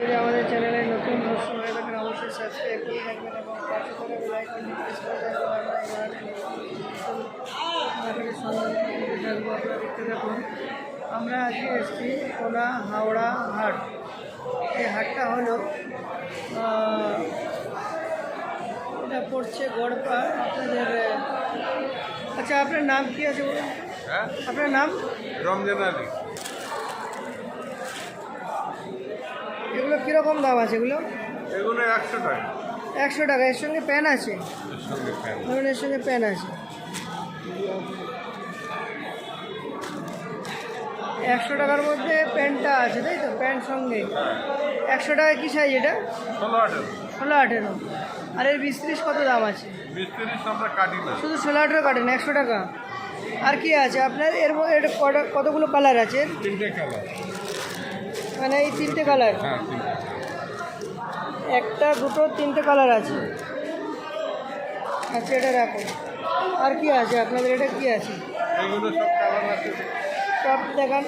যদি আমাদের চ্যানেলে নতুন দর্শক হয়ে থাকেন অবশ্যই সাবস্ক্রাইব করে রাখবেন এবং পাশে প্রেস করে রাখবেন। আমরা থাকব আপনারা দেখতে থাকুন। আমরা আজকে এসেছি কোনা হাওড়া হাট। এই হাটটা হলো এটা পড়ছে গড়পা আপনাদের আচ্ছা আপনার নাম কি আছে বলুন? হ্যাঁ? আপনার নাম? রমজান আলী এগুলো কীরকম দাম আছে এগুলো? এগুলো একশো টাকা। একশো টাকা এর সঙ্গে প্যান আছে? এর সঙ্গে ধরুন এর সঙ্গে প্যান আছে। একশো টাকার মধ্যে প্যান্টটা আছে তাই তো? প্যান্ট সঙ্গে। একশো টাকা কী সাইজ এটা? ষোলো আঠেরো। ষোলো আঠেরো। আর এর বিশ ত্রিশ কত দাম আছে? শুধু ষোলো আঠেরো কাটেন একশো টাকা। আর কি আছে আপনার? এর কতগুলো কালার আছে? মানে এই তিনটে কালার হ্যাঁ একটা দুটো তিনটে কালার আছে। আচ্ছা এটা রাখো। আর কি আছে? আপনাদের এটা কি আছে? এগুলো সব কালার আছে। সব দেখান।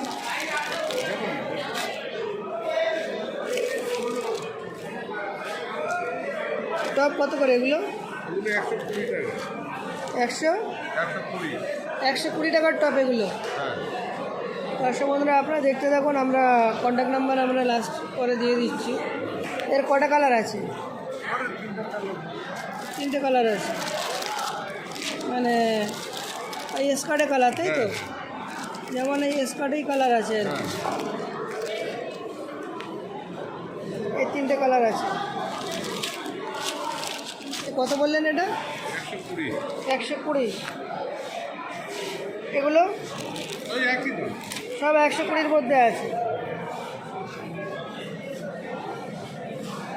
টপ কত করে এগুলো? একশো একশো? কুড়ি। টাকার টপ এগুলো? হ্যাঁ। দর্শক বন্ধুরা আপনারা দেখতে থাকুন আমরা কন্ট্যাক্ট নাম্বার আমরা লাস্ট করে দিয়ে দিচ্ছি। এর কটা কালার আছে? তিনটে কালার আছে। মানে এই স্কার্টে কালার তাই তো? যেমন এই স্কার্টেই কালার আছে আর। এই তিনটে কালার আছে। এ কত বললেন এটা? একশো কুড়ি। একশো কুড়ি। এগুলো? ওই একই দাম সব একশো কুড়ির মধ্যে আছে।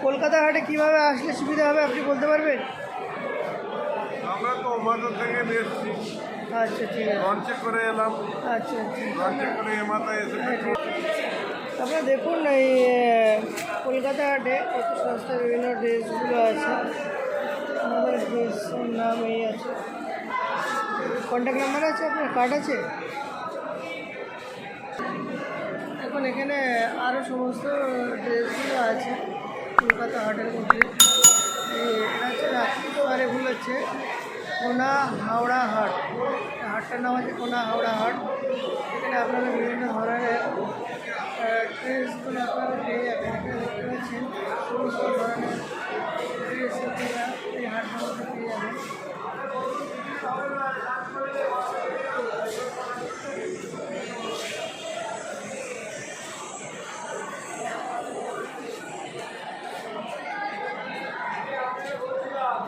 কলকাতা হাটে কীভাবে আসলে সুবিধা হবে আপনি বলতে পারবেন? আমরা তো ওমাদের থেকে এসেছি। আচ্ছা ঠিক আছে। লঞ্চে করে এলাম। আচ্ছা আচ্ছা। লঞ্চে করে এ মাথায় এসে পেট্রোল। আপনারা দেখুন এই কলকাতা হাটে কত সস্তা বিভিন্ন ড্রেসগুলো আছে। আমাদের ড্রেসের নাম এই আছে। কন্ট্যাক্ট নাম্বার আছে আপনার? কার্ড আছে? এখন এখানে আরও সমস্ত ড্রেসগুলো আছে। কলকাতা হাটের মধ্যে। এটা হচ্ছে রাত্রিবার এগুলো হচ্ছে। কোনা হাওড়া হাট। হাটটার নাম আছে কোনা হাওড়া হাট। এখানে আপনারা বিভিন্ন ধরনের ড্রেসগুলো আপনারা পেয়ে এখানে দেখতে পাচ্ছেন সমস্ত ধরনের ড্রেস এই হাটটার মধ্যে পেয়ে যাবেন।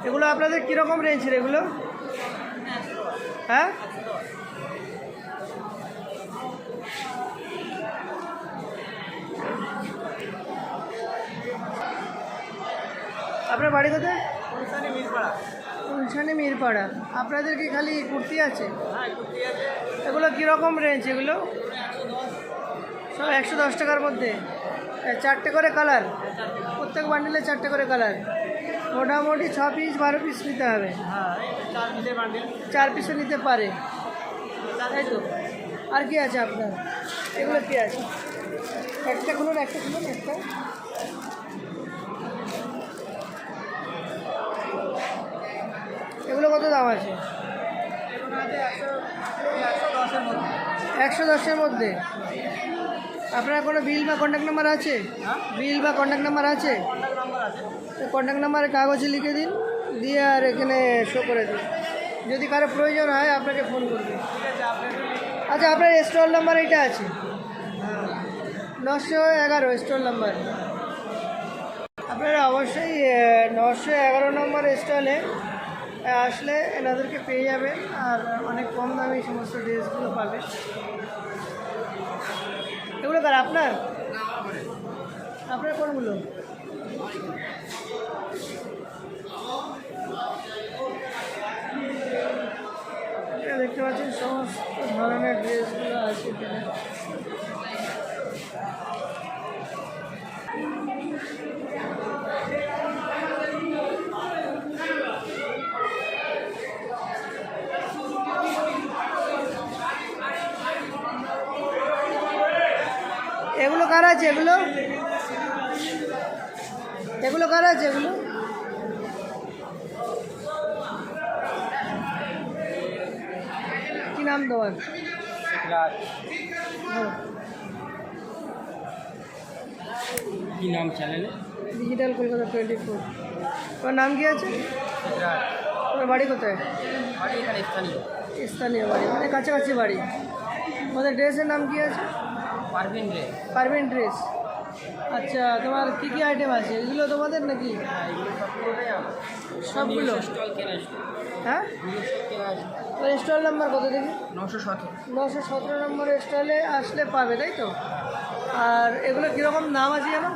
এগুলো আপনাদের কীরকম রেঞ্জের এগুলো? হ্যাঁ? আপনার বাড়ি কোথায়? উলছানি মিরপাড়া। আপনাদের কি খালি কুর্তি আছে? এগুলো কীরকম রেঞ্জ এগুলো? সব একশো দশ টাকার মধ্যে। চারটে করে কালার প্রত্যেক বান্ডিলে চারটে করে কালার মোটামুটি ছ পিস বারো পিস নিতে হবে। চার পিসও নিতে পারে। তাই তো। আর কি আছে আপনার? এগুলো কি আছে? একটা খুলুন একটা খুলুন একটা। এগুলো কত দাম আছে? একশো দশের মধ্যে। আপনার কোনো বিল বা কন্ট্যাক্ট নাম্বার আছে? বিল বা কন্ট্যাক্ট নাম্বার আছে? তো কন্ট্যাক্ট নাম্বারে কাগজে লিখে দিন দিয়ে আর এখানে শো করে দিন। যদি কারও প্রয়োজন হয় আপনাকে ফোন করবে। আচ্ছা আপনার স্টল নাম্বার এইটা আছে? নশো এগারো স্টল নাম্বার আপনারা অবশ্যই নশো এগারো নম্বর স্টলে আসলে এনাদেরকে পেয়ে যাবেন আর অনেক কম দামে সমস্ত ড্রেসগুলো পাবেন। কার আপনার? আপনার কোনগুলো? দেখতে পাচ্ছেন সমস্ত ধরনের ড্রেসগুলো আছে কার আছে এগুলো? এগুলো কার আছে এগুলো? কি নাম তোমার? কি নাম চ্যানেলে ডিজিটাল কলকাতা টোয়েন্টি ফোর তোমার নাম কি আছে? তোমার বাড়ি কোথায়? বাড়ি এখানে স্থানীয়। স্থানীয় বাড়ি মানে কাছাকাছি বাড়ি। তোমাদের ড্রেসের নাম কি আছে? পারভিন ড্রেস। পারভিন ড্রেস। আচ্ছা তোমার কি কি আইটেম আছে? এগুলো তোমাদের নাকি? হ্যাঁ সবগুলো? হ্যাঁ? স্টল নাম্বার কত দেখি? নশো সতেরো। নশো সতেরো নম্বর স্টলে আসলে পাবে তাই তো? আর এগুলো কীরকম নাম আছে জানো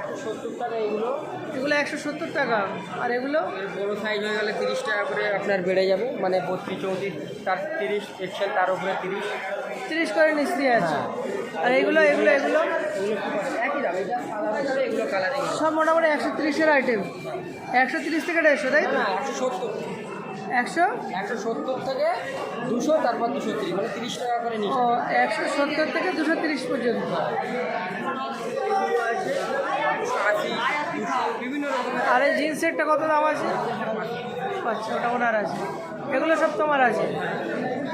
এগুলো একশো সত্তর টাকা এগুলো। এগুলো একশো সত্তর টাকা। আর এগুলো? বড়ো সাইজ হয়ে গেলে তিরিশ টাকা করে আপনার বেড়ে যাবে। মানে বত্রিশ চৌত্রিশ তার তিরিশ এক্সেল তার উপরে তিরিশ। তিরিশ করে নিস্ত্রি আছে। আর এগুলো এগুলো এগুলো? এগুলো একই দাম এটা সাদা কালার সব মোটামুটি একশো তিরিশের আইটেম একশো তিরিশ থেকে দেড়শো তাই না একশো সত্তর। একশো? একশো সত্তর থেকে দুশো তারপর দুশো তিরিশ। মানে তিরিশ টাকা করে ও একশো সত্তর থেকে দুশো তিরিশ পর্যন্ত। বিভিন্ন রকমের আর এই জিন্স সেটটা কত দাম আছে? আচ্ছা ওটা ওনার আছে। এগুলো সব তোমার আছে?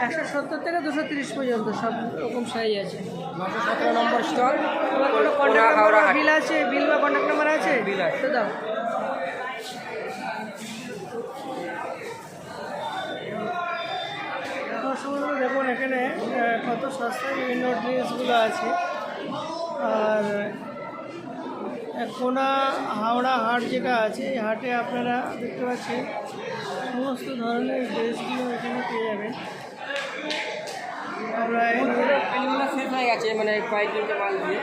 একশো সত্তর থেকে দুশো তিরিশ পর্যন্ত সব রকম সাইজ আছে। নশো সতেরো নম্বর স্টল। তোমার কোনো কন্ট্যাক্ট নাম্বার বিল আছে? বিল বা কন্ট্যাক্ট নাম্বার আছে? বিল আছে। তো দাও। দেখুন এখানে কত সস্তায় বিভিন্ন ড্রেসগুলো আছে। আর কোনা হাওড়া হাট যেটা আছে, এই হাটে আপনারা দেখতে পাচ্ছেন, সমস্ত ধরনের ড্রেসগুলো এখানে পেয়ে যাবেন। হয়ে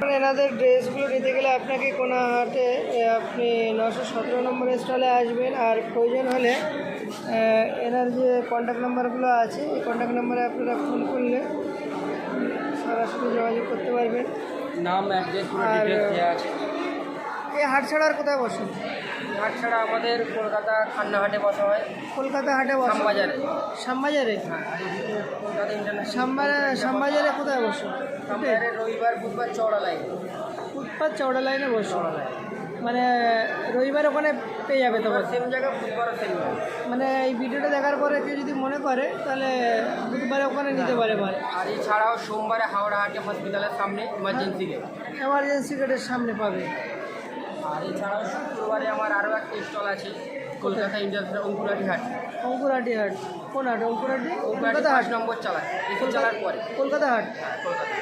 মানে এনাদের ড্রেসগুলো নিতে গেলে আপনাকে কোনো হাটে আপনি নশো সতেরো নম্বর স্টলে আসবেন। আর প্রয়োজন হলে এনার যে কন্ট্যাক্ট নাম্বারগুলো আছে, এই কন্ট্যাক্ট নাম্বারে আপনারা ফোন করলে সরাসরি যোগাযোগ করতে পারবেন। নাম অ্যাড্রেস পুরো ডিটেলস দেওয়া আছে। এই হাট ছাড়া আর কোথায় বসুন হাট ছাড়া আমাদের কলকাতা খান্নাহাটে বসা হয়। কলকাতা হাটে বসুন শ্যামবাজারে। শ্যামবাজারে? হ্যাঁ কলকাতা ইন্টারন্যাশনাল শ্যামবাজারে শ্যামবাজারে কোথায় বসুন রবিবার বুধবার চড়া লাইন বুধবার চওড়া লাইনে বসুন চড়া লাইন মানে রবিবার ওখানে পেয়ে যাবে তোমার সেম জায়গা বুধবারও সেম মানে এই ভিডিওটা দেখার পরে কেউ যদি মনে করে তাহলে বুধবারে ওখানে নিতে পারে মানে আর এছাড়াও সোমবারে হাওড়া হাটে হসপিটালের সামনে ইমার্জেন্সি গেট এমার্জেন্সি গেটের সামনে পাবে। আর এছাড়াও শুক্রবারে আমার আরও একটা স্টল আছে কলকাতা ইন্ডাস্ট্রিয়াল অঙ্কুরাটি হাট। অঙ্কুরাটি হাট। কোন হাট? অঙ্কুরাটি? অঙ্কুরাটি কলকাতা হাট। নম্বর চালায় চালার পরে। কলকাতা হাট। হ্যাঁ কলকাতা।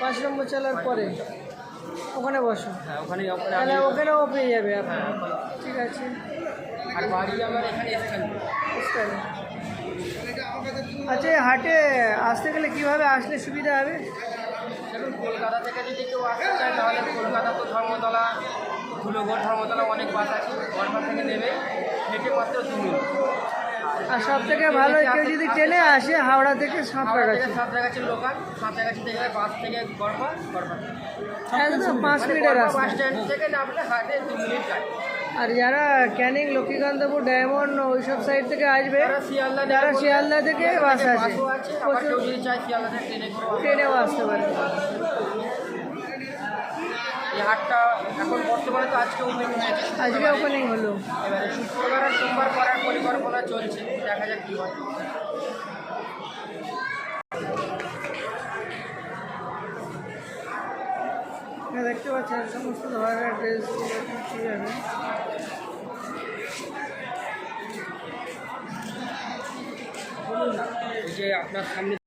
পাঁচ নম্বর চালার পরে। ওখানে বসো। হ্যাঁ ওখানে তাহলে ওখানেও পেয়ে যাবে আপনি হ্যাঁ ঠিক আছে। আর বাড়ি আমার এখানে বুঝতে আচ্ছা হাটে আসতে গেলে কীভাবে আসলে সুবিধা হবে? কলকাতা থেকে যদি কেউ আসতে চায় তাহলে কলকাতা তো ধর্মতলা ধুলোগড় ধর্মতলা অনেক বাস আছে। গড়ফা থেকে নেবে। হেঁটে মাত্র দু মিনিট। আর সব থেকে ভালো কেউ যদি ট্রেনে আসে হাওড়া থেকে হাওড়া সাঁতরাগাছি লোকাল সাঁতরাগাছি থেকে বাস থেকে গড়ফা গড়ফা একদম পাঁচ মানে মিনিটের রাস্তা। বাস স্ট্যান্ড থেকে নামলে হাটে দু মিনিট আর যারা ক্যানিং লক্ষ্মীকান্তপুর ডায়মন্ড ওইসব সাইড থেকে আসবে যারা শিয়ালদা থেকে বাস ট্রেনে ট্রেনেও আসতে পারে। হাটটা এখন বর্তমানে তো আজকে ওপেন হয়েছে। আজকে ওপেনিং হলো। এবারে শুক্রবার আর সোমবার করার পরিকল্পনা চলছে। দেখা যাক কী হয়। এখানে দেখতে পাচ্ছেন সমস্ত ধরনের ড্রেস যাবে যে আপনার সামনে